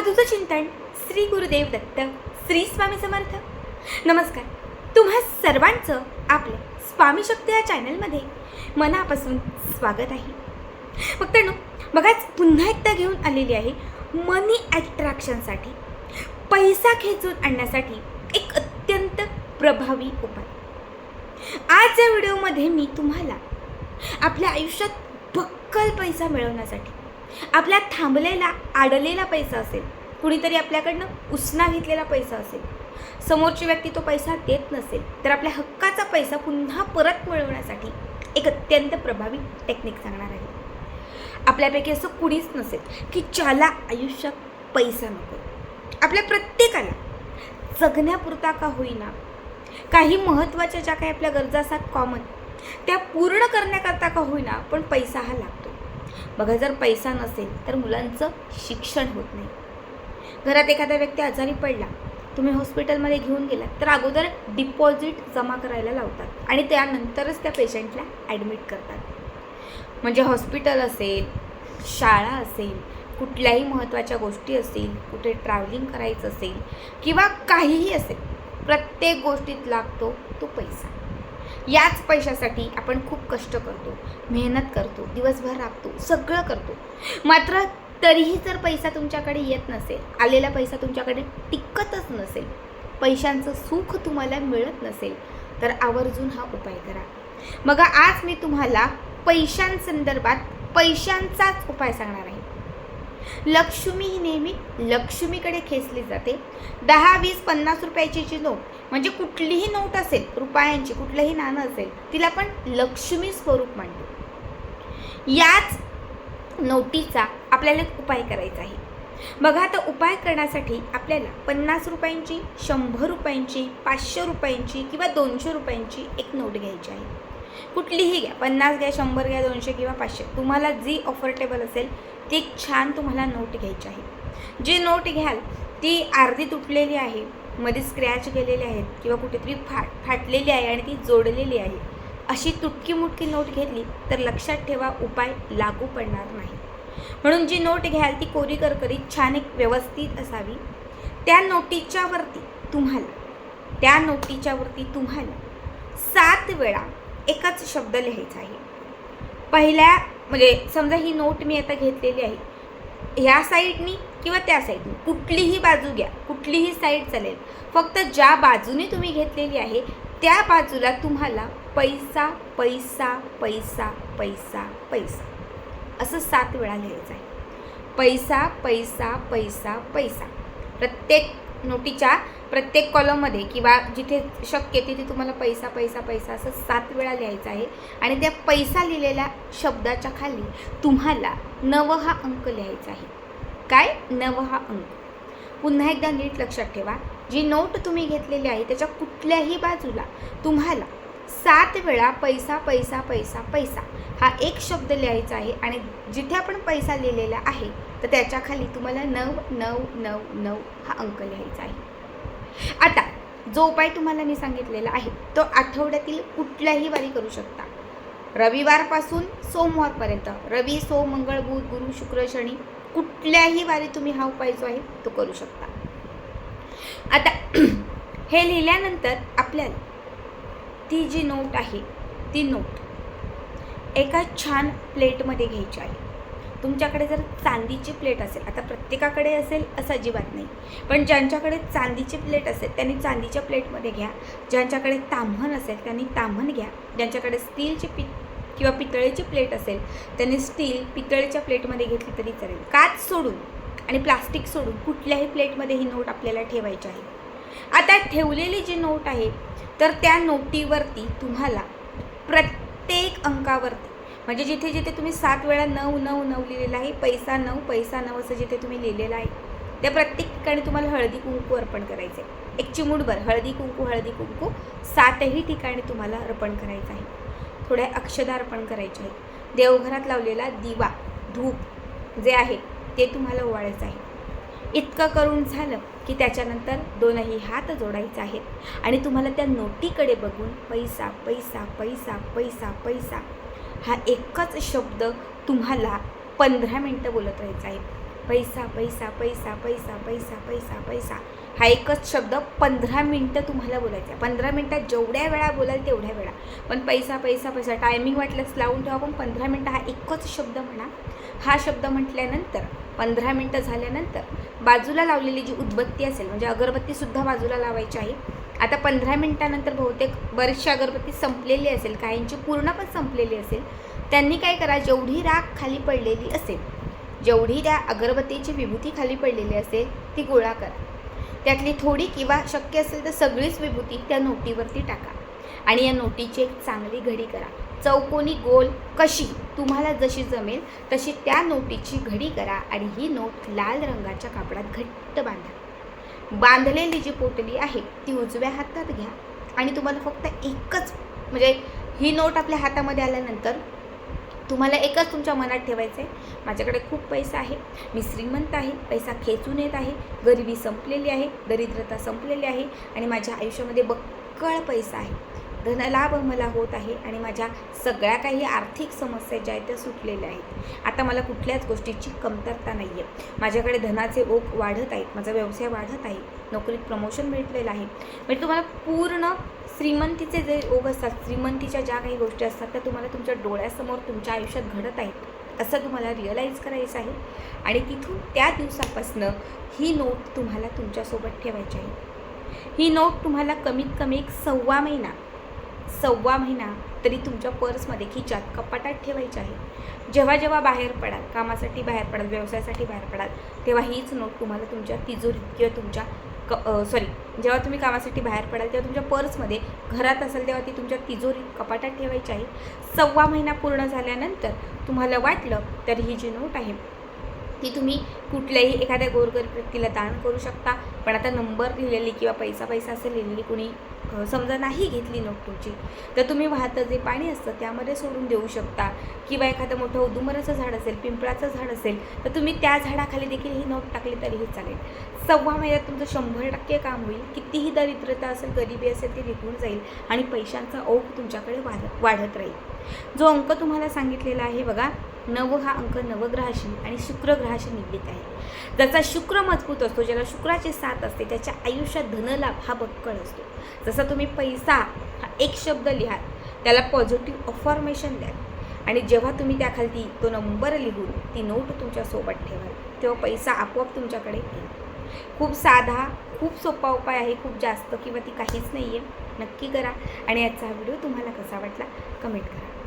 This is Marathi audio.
अवधूत चिंतन श्री गुरुदेव दत्त श्री स्वामी समर्थ. नमस्कार. तुम्हा सर्वांचं आपलं स्वामी शक्ती या चॅनलमध्ये मनापासून स्वागत आहे. फक्त नो बघाच पुन्हा एकदा घेऊन आलेली आहे मनी ॲट्रॅक्शनसाठी पैसा खेचून आणण्यासाठी एक अत्यंत प्रभावी उपाय. आज या व्हिडिओमध्ये मी तुम्हाला आपल्या आयुष्यात बक्कल पैसा मिळवण्यासाठी आपला थांबलेला आडलेला पैसा असेल कुणीतरी आपल्याकडनं उसना घेतलेला पैसा असेल समोरची व्यक्ती तो पैसा देत नसेल तर आपल्या हक्काचा पैसा पुन्हा परत मिळवण्यासाठी एक अत्यंत प्रभावी टेक्निक सांगणार आहे. आपल्यापैकी असं कुणीच नसेल की ज्याला आयुष्यात पैसा नको. आपल्या प्रत्येकाला जगण्यापुरता का होईना काही महत्त्वाच्या ज्या काही आपल्या गरजा असतात कॉमन त्या पूर्ण करण्याकरता का होईना पण पैसा हा लागतो. बघा जर पैसा नसेल तर मुलांचं शिक्षण होत नाही. घरात एखादा व्यक्ती आजारी पडला तुम्ही हॉस्पिटलमध्ये घेऊन गेलात तर अगोदर डिपॉझिट जमा करायला लावतात आणि त्यानंतरच त्या पेशंटला ॲडमिट करतात. म्हणजे हॉस्पिटल असेल शाळा असेल कुठल्याही महत्त्वाच्या गोष्टी असतील कुठे ट्रॅव्हलिंग करायचं असेल किंवा काहीही असेल प्रत्येक गोष्टीत लागतो तो पैसा. याच पैशासाठी आपण खूप कष्ट करतो मेहनत करतो दिवसभर राबतो सगळं करतो. मात्र तरीही जर पैसा तुमच्याकडे येत नसेल आलेला पैसा तुमच्याकडे टिकतच नसेल पैशांचं सुख तुम्हाला मिळत नसेल तर आवर्जून हा उपाय करा. मग आज मी तुम्हाला पैशांसंदर्भात पैशांचाच उपाय सांगणार आहे. लक्ष्मी ही नेहमी लक्ष्मीकडे खेचली जाते. दहा वीस पन्नास रुपयाची जी नोट म्हणजे कुठलीही नोट असेल रुपयांची कुठलंही नाणं असेल तिला आपण लक्ष्मी स्वरूप मांडतो याच नोटीचा आपल्याला एक उपाय करायचा आहे. बघा आता उपाय करण्यासाठी आपल्याला पन्नास रुपयांची शंभर रुपयांची पाचशे रुपयांची किंवा दोनशे रुपयांची एक नोट घ्यायची आहे. कुठलीही घ्या. पन्नास घ्या शंभर घ्या दोनशे किंवा पाचशे. तुम्हाला जी ऑफर्टेबल असेल ती छान तुम्हाला नोट घ्यायची आहे. जी नोट घ्याल ती अर्धी तुटलेली आहे मध्ये स्क्रॅच गेलेले आहेत किंवा कुठेतरी फाट फाटलेली आहे आणि ती जोडलेली आहे अशी तुटकी मुटकी नोट घेतली तर लक्षात ठेवा उपाय लागू पडणार नाही. म्हणून जी नोट घ्याल ती कोरी करकरीत छान एक व्यवस्थित असावी. त्या नोटीच्या वरती तुम्हाला त्या नोटीच्या वरती तुम्हाला सात वेळा एकच शब्द लिहायचा आहे. पहिल्या म्हणजे समजा ही नोट मी आता घेतलेली आहे. ह्या साईडनी किंवा त्या साईडनी कुठलीही बाजू घ्या. कुठलीही साईड चालेल. फक्त ज्या बाजूने तुम्ही घेतलेली आहे त्या बाजूला तुम्हाला पैसा पैसा पैसा पैसा पैसा असं सात वेळा लिहायचं आहे. पैसा पैसा पैसा पैसा. प्रत्येक नोटीच्या प्रत्येक कॉलममध्ये किंवा जिथे शक्य तिथे तुम्हाला पैसा पैसा पैसा असं सात वेळा लिहायचं आहे. आणि त्या पैसा लिहिलेल्या शब्दाच्या खाली तुम्हाला नव हा अंक लिहायचा आहे. काय? नव हा अंक. पुन्हा एकदा नीट लक्षात ठेवा. जी नोट तुम्ही घेतलेली आहे त्याच्या कुठल्याही बाजूला तुम्हाला सात वेळा पैसा पैसा पैसा पैसा हा एक शब्द लिहायचा आहे. आणि जिथे आपण पैसा लिहिलेला आहे तर त्याच्याखाली तुम्हाला नऊ नऊ नऊ नऊ हा अंक लिहायचा आहे. आता जो उपाय तुम्हाला मी सांगितलेला आहे तो आठवड्यातील कुठल्याही वारी करू शकता. रविवारपासून सोमवारपर्यंत रवी सोम मंगळ बुध गुरु शुक्र शनी कुठल्याही वारी तुम्ही हा उपाय जो आहे तो करू शकता. आता हे लिहिल्यानंतर आपल्याला ती जी नोट आहे ती नोट एका छान प्लेटमध्ये घ्यायची आहे. तुमच्याकडे जर चांदीची प्लेट असेल आता प्रत्येकाकडे असेल असं अजिबात नाही पण ज्यांच्याकडे चांदीची प्लेट असेल त्यांनी चांदीच्या प्लेटमध्ये घ्या. ज्यांच्याकडे ताम्हण असेल त्यांनी ताम्हण घ्या. ज्यांच्याकडे स्टीलची पि किंवा पितळेची प्लेट असेल त्यांनी स्टील पितळेच्या प्लेटमध्ये घेतली तरी चालेल. काच सोडून आणि प्लास्टिक सोडून कुठल्याही प्लेटमध्ये ही नोट आपल्याला ठेवायची आहे. आता ठेवलेली जी नोट आहे तर त्या नोटीवरती तुम्हाला प्रत्येक अंकावरती म्हणजे जिथे जिथे तुम्ही सात वेळा नऊ नऊ नऊ लिहिलेलं आहे पैसा नऊ पैसा नऊ असं जिथे तुम्ही लिहिलेलं आहे त्या प्रत्येक ठिकाणी तुम्हाला हळदी कुंकू अर्पण करायचं आहे एक चिमूटभर हळदी कुंकू हळदी कुंकू सातही ठिकाणी तुम्हाला अर्पण करायचं आहे. थोड्या अक्षदा अर्पण करायचे आहेत. देवघरात लावलेला दिवा धूप जे आहे ते तुम्हाला ओवाळायचं आहे. इतकं करून झालं की त्याच्यानंतर दोनही हात जोडायचे आहेत आणि तुम्हाला त्या नोटीकडे बघून पैसा पैसा पैसा पैसा पैसा हा एकच शब्द तुम्हाला पंधरा मिनटं बोलत राहायचा आहे पैसा पैसा पैसा पैसा पैसा पैसा पैसा हा एकच शब्द पंधरा मिनटं तुम्हाला बोलायचा आहे पंधरा मिनटात जेवढ्या वेळा बोलाल तेवढ्या वेळा पण पैसा पैसा पैसा टायमिंग वाटल्यास लावून ठेवा पण पंधरा मिनटं हा एकच शब्द म्हणा हा शब्द म्हटल्यानंतर पंधरा मिनटं झाल्यानंतर बाजूला लावलेली जी उदबत्ती असेल म्हणजे अगरबत्तीसुद्धा बाजूला लावायची आहे. आता पंधरा मिनटानंतर बहुतेक बरीचशी अगरबत्ती संपलेली असेल काहींची पूर्ण पण संपलेली असेल त्यांनी काय करा जेवढी राख खाली पडलेली असेल जेवढी त्या अगरबत्तीची विभूती खाली पडलेली असेल ती गोळा करा. त्यातली थोडी किंवा शक्य असेल तर सगळीच विभूती त्या नोटीवरती टाका. आणि या नोटीची एक चांगली घडी करा. चौकोनी गोल कशी तुम्हाला जशी जमेल तशी त्या नोटीची घडी करा आणि ही नोट लाल रंगाच्या कापडात घट्ट बांधा. बांधलेली जी पोटली आहे ती उजव्या हातात घ्या आणि तुम्हाला फक्त एकच म्हणजे ही नोट आपल्या हातामध्ये आल्यानंतर तुम्हाला एकच तुमच्या मनात ठेवायचं आहे माझ्याकडे खूप पैसा आहे. मी श्रीमंत आहे. पैसा खेचून येत आहे. गरिबी संपलेली आहे. दरिद्रता संपलेली आहे. आणि माझ्या आयुष्यामध्ये बक्कळ पैसा आहे. धनलाभ मला होत आहे आणि माझ्या सगळ्या काही आर्थिक समस्या ज्या आहेत त्या सुटलेल्या आहेत. आता मला कुठल्याच गोष्टीची कमतरता नाही आहे माझ्याकडे धनाचे ओघ वाढत आहेत माझा व्यवसाय वाढत आहे नोकरीत प्रमोशन भेटलेलं आहे. म्हणजे तुम्हाला पूर्ण श्रीमंतीचे जे ओघ असतात श्रीमंतीच्या ज्या काही गोष्टी असतात त्या तुम्हाला तुमच्या डोळ्यासमोर तुमच्या आयुष्यात घडत आहेत असं तुम्हाला रिअलाईज करायचं आहे. आणि तिथून त्या दिवसापासनं ही नोट तुम्हाला तुमच्यासोबत ठेवायची आहे. ही नोट तुम्हाला कमीत कमी एक सव्वा महिना सव्वा महिना तरी तुमच्या पर्समध्ये खिच्यात कपाटात ठेवायची आहे. जेव्हा जेव्हा बाहेर पडाल कामासाठी बाहेर पडाल व्यवसायासाठी बाहेर पडाल तेव्हा हीच नोट तुम्हाला तुमच्या तिजोरीत किंवा तुमच्या क सॉरी जेव्हा तुम्ही कामासाठी बाहेर पडाल तेव्हा तुमच्या पर्समध्ये घरात असेल तेव्हा ती तुमच्या तिजोरीत कपाटात ठेवायची आहे. सव्वा महिना पूर्ण झाल्यानंतर तुम्हाला वाटलं तर ही जी नोट आहे ती तुम्ही कुठल्याही एखाद्या गोरगरीब व्यक्तीला दान करू शकता. पण आता नंबर लिहिलेली किंवा पैसा पैसा असं लिहिलेली कुणी समजा नाही घेतली नोट तुमची तर तुम्ही वाहतं जे पाणी असतं त्यामध्ये सोडून देऊ शकता. किंवा एखादं मोठं उदुमराचं झाड असेल पिंपळाचं झाड असेल तर तुम्ही त्या झाडाखाली देखील ही नोट टाकली तरीही चालेल. सव्वा महिन्यात तुमचं शंभर टक्के काम होईल. कितीही दरिद्रता असेल गरिबी असेल ती निघून जाईल आणि पैशांचा ओघ तुमच्याकडे वाढ वाढत राहील. जो अंक तुम्हाला सांगितलेला आहे बघा नव हा अंक नवग्रहाशी आणि शुक्रग्रहाशी निगडीत आहे. ज्याचा शुक्र मजबूत असतो ज्याला शुक्राची साथ असते त्याच्या आयुष्यात धनलाभ हा बक्कळ असतो. जसा तुम्ही पैसा हा एक शब्द लिहाल त्याला पॉझिटिव्ह अफॉर्मेशन द्याल. आणि जेव्हा तुम्ही त्याखालती तो नंबर लिहून ती नोट तुमच्यासोबत ठेवाल तेव्हा पैसा आपोआप तुमच्याकडे येईल. खूप साधा खूप सोपा उपाय आहे खूप जास्त किंवा ती काहीच नाही आहे नक्की करा. आणि याचा व्हिडिओ तुम्हाला कसा वाटला कमेंट करा.